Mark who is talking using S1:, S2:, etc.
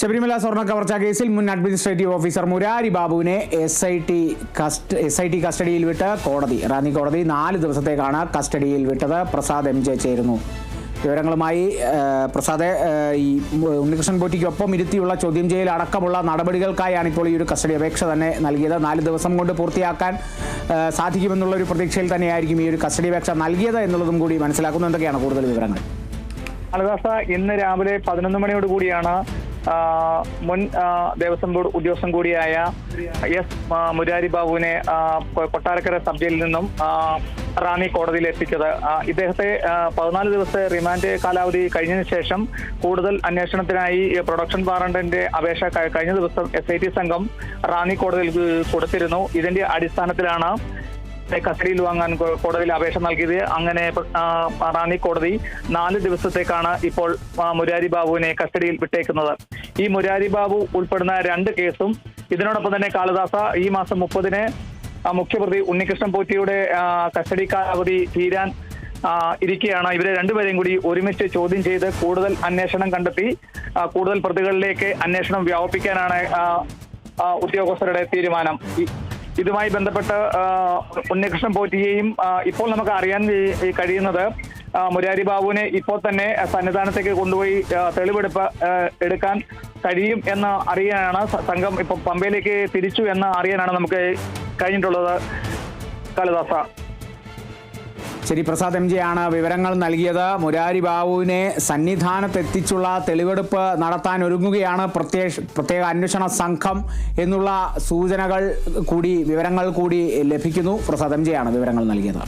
S1: ശബരിമല സ്വർണ കവർച്ച കേസിൽ മുൻ അഡ്മിനിസ്ട്രേറ്റീവ് ഓഫീസർ മുരാരി ബാബുവിനെ S I T cust S I T കസ്റ്റഡിയിൽ വിട്ട് കോടതി റാന്നി കോടതി നാല് ദിവസത്തേക്കാണ് കസ്റ്റഡിയിൽ വിട്ടത്. പ്രസാദ് എം ജെ ചേരുന്നു. വിവരങ്ങളുമായി പ്രസാദ് ഈ ഉണ്ണികൃഷ്ണൻ പോറ്റിക്കൊപ്പം ഇരുത്തിയുള്ള ചോദ്യം ചെയ്യൽ അടക്കമുള്ള നടപടികൾക്കായാണ് ഇപ്പോൾ ഈ ഒരു കസ്റ്റഡി അപേക്ഷ തന്നെ നൽകിയത്. നാല് ദിവസം കൊണ്ട് പൂർത്തിയാക്കാൻ സാധിക്കുമെന്നുള്ള ഒരു പ്രതീക്ഷയിൽ തന്നെയായിരിക്കും ഈ ഒരു കസ്റ്റഡി അപേക്ഷ നൽകിയത് എന്നുള്ളതും കൂടി മനസ്സിലാക്കുന്നു. എന്തൊക്കെയാണ് കൂടുതൽ വിവരങ്ങൾ?
S2: അലദാസ ഇന്ന് രാവിലെ പതിനൊന്ന് മണിയോട് കൂടിയാണ് മുൻ ദേവസ്വം ബോർഡ് ഉദ്യോഗസ്ഥൻ കൂടിയായ എസ് മുരാരി ബാബുവിനെ കൊട്ടാരക്കര സബ് ജയിലിൽ നിന്നും റാന്നി കോടതിയിൽ എത്തിച്ചത്. ഇദ്ദേഹത്തെ പതിനാല് ദിവസത്തെ റിമാൻഡ് കാലാവധി കഴിഞ്ഞതിന് ശേഷം കൂടുതൽ അന്വേഷണത്തിനായി പ്രൊഡക്ഷൻ വാറണ്ടിന്റെ അപേക്ഷ കഴിഞ്ഞ ദിവസം എസ് ഐ ടി സംഘം റാന്നി കോടതിയിൽ കൊടുത്തിരുന്നു. ഇതിന്റെ അടിസ്ഥാനത്തിലാണ് കസ്റ്റഡിയിൽ വാങ്ങാൻ കോടതിയിൽ അപേക്ഷ നൽകിയത്. അങ്ങനെ റാന്നി കോടതി നാല് ദിവസത്തേക്കാണ് ഇപ്പോൾ മുരാരി ബാബുവിനെ കസ്റ്റഡിയിൽ വിട്ടേക്കുന്നത്. ഈ മുരാരി ബാബു ഉൾപ്പെടുന്ന രണ്ട് കേസും. ഇതിനോടൊപ്പം തന്നെ കാളിദാസ ഈ മാസം മുപ്പതിന് മുഖ്യപ്രതി ഉണ്ണികൃഷ്ണൻ പോറ്റിയുടെ കസ്റ്റഡി കാലാവധി തീരാൻ ഇരിക്കുകയാണ് ഇവരെ രണ്ടുപേരെയും കൂടി ഒരുമിച്ച് ചോദ്യം ചെയ്ത് കൂടുതൽ അന്വേഷണം കണ്ടെത്തി കൂടുതൽ പ്രതികളിലേക്ക് അന്വേഷണം വ്യാപിപ്പിക്കാനാണ് ഉദ്യോഗസ്ഥരുടെ തീരുമാനം. ഇതുമായി ബന്ധപ്പെട്ട് ഉണ്ണികൃഷ്ണൻ പോറ്റിയെയും ഇപ്പോൾ നമുക്ക് അറിയാൻ കഴിയുന്നത് മുരാരി ബാബുവിനെ ഇപ്പോൾ തന്നെ സന്നിധാനത്തേക്ക് കൊണ്ടുപോയി തെളിവെടുപ്പ് എടുക്കാൻ കഴിയും എന്ന് അറിയാനാണ് സംഘം ഇപ്പൊ പമ്പയിലേക്ക് തിരിച്ചു എന്ന് അറിയാനാണ് നമുക്ക് കഴിഞ്ഞിട്ടുള്ളത്. കാളിദാസ.
S1: ശരി പ്രസാദ് എം ജി ആണ് വിവരങ്ങൾ നൽകിയത്. മുരാരി ബാബുവിനെ സന്നിധാനത്തെത്തിച്ചുള്ള തെളിവെടുപ്പ് നടത്താൻ ഒരുങ്ങുകയാണ് പ്രത്യേക പ്രത്യേക അന്വേഷണ സംഘം എന്നുള്ള സൂചനകൾ കൂടി വിവരങ്ങൾ കൂടി ലഭിക്കുന്നു. പ്രസാദ് എം ജി ആണ് വിവരങ്ങൾ നൽകിയത്.